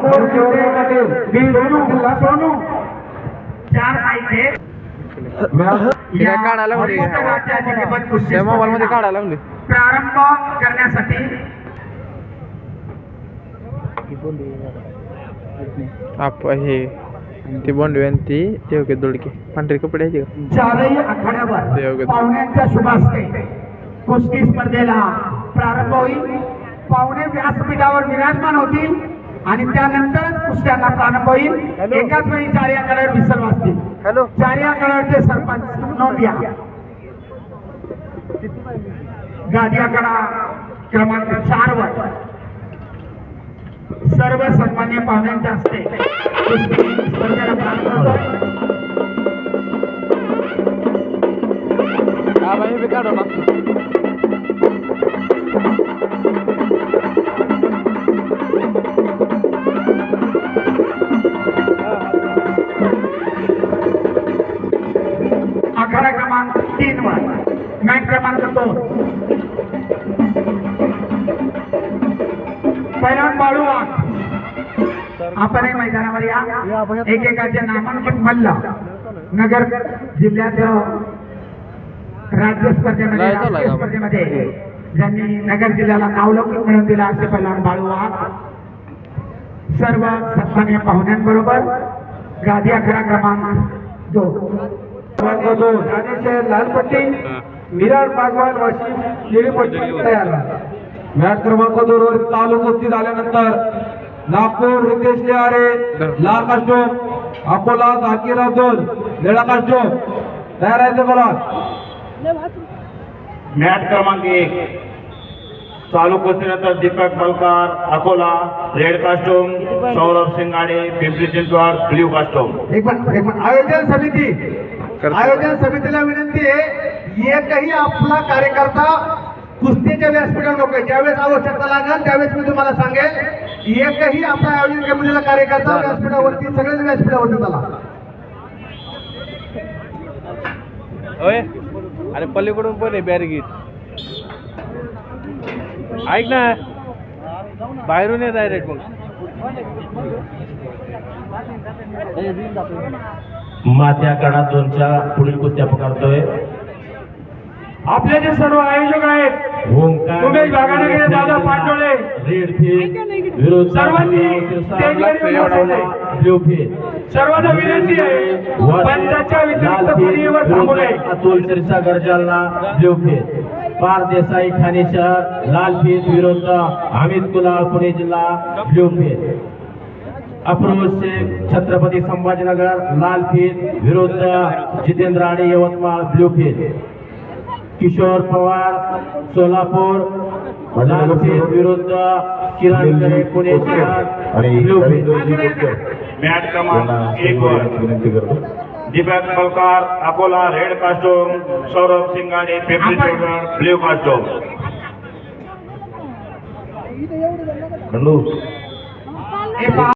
महापौर शिवराय सोनू चार पाहिजे काढायला मोबाईल मध्ये काढायला प्रारंभ करण्यासाठी आप हे ती बोंडवी आणि ती योग्य दोडके पांढरे कपडे आहे चारही आखाड्यावर योग्य. पाहुण्यांच्या शुभास्ते कुस्ती स्पर्धेला प्रारंभ होईल पाहुणे व्यासपीठावर विराजमान होतील आणि त्यानंतरच कुस्त्यांना प्रारंभ होईल. एकाच वेळी चार आखाड्यावर विसर वाजतील हॅलो चार आखाड्यावरचे सरपंच नोंद घ्या गादी आखाडा क्रमांक चार वर. सर्व सन्मान्य पाहुण्यांच्या हस्ते कुस्ती स्पर्धेला प्रारंभ होतोय. आखाडा क्रमांक तीन वर. मॅच क्रमांक दोन. पहिला बाळू आपणही मैदानावर या. एकेकाचे नामांकित मल्ल. नगर जिल्ह्यात राज्य स्पर्धेमध्ये राष्ट्रीय? स्पर्धेमध्ये ज्यांनी नगर जिल्ह्याला नावलौकिक मिळवून दिला असे पहिला बाळू वाघ सर्व सन्मान्य पाहुण्यांबरोबर गादी आखाडा क्रमांक दोन. क्रमांक दोन ठाणे लालपट्टी विराट बागवान वाशिम निळीपट्टी तयार मॅच क्रमांक दोन वर चालू कुस्ती झाल्यानंतर नागपूर रितेश लिहारे लाल कास्टोम अकोला झाकीर अब्दुल निळा कास्टोम. तयार आहे ते बोला मॅच क्रमांक एक. चालू कुस्तीनंतर Deepak Malkar Akola red costume Saurabh Singade Pimpri Chinchwad blue costume. एक मिनिट. आयोजन समिती. आयोजन समितीला विनंती आहे एकही आपला कार्यकर्ता कुस्तीच्या व्यासपीठावर नको. ज्यावेळेस आवश्यकता लागेल त्यावेळेस मी तुम्हाला सांगेल एकही आपला आयोजन कमिटीचा कार्यकर्ता व्यासपीठावरती सगळ्यांनी व्यासपीठावरती चला. होय? अरे पलीकडून पण आहे बॅरगीत ऐक ना बाहेरून ये डायरेक्ट मग. मात्या कडा दोनच्या पुढील कुस्त्या पकडतोय. आपले जे सर्व आयोजक आहेत ओंकार उमेश बागानगरे, दादा. रेड फील्ड विरोध सर्वांनी स्टेजवर येऊन बसायचंय. ब्ल्यू फील्ड सर्वांना विनंती आहे पंचाच्या व्यतिरिक्त कोणीवर थांबू नये. अतुल क्षीरसागर जालना ब्ल्यू पार देसाई ठाणे शहर लाल विरुद्ध अमित कुलाळ पुणे जिल्हा ब्ल्यू अप्रोच शेख छत्रपती संभाजीनगर लाल फील्ड विरुद्ध जितेंद्र आडे यवतमाळ ब्ल्यू फील्ड किशोर पवार सोलापूर लाल फील्ड विरुद्ध Kiran Pune blue field match क्रमांक एक वर. Deepak Malkar Akola red costume Saurabh Singade Pimpri Chinchwad blue costume. पहा.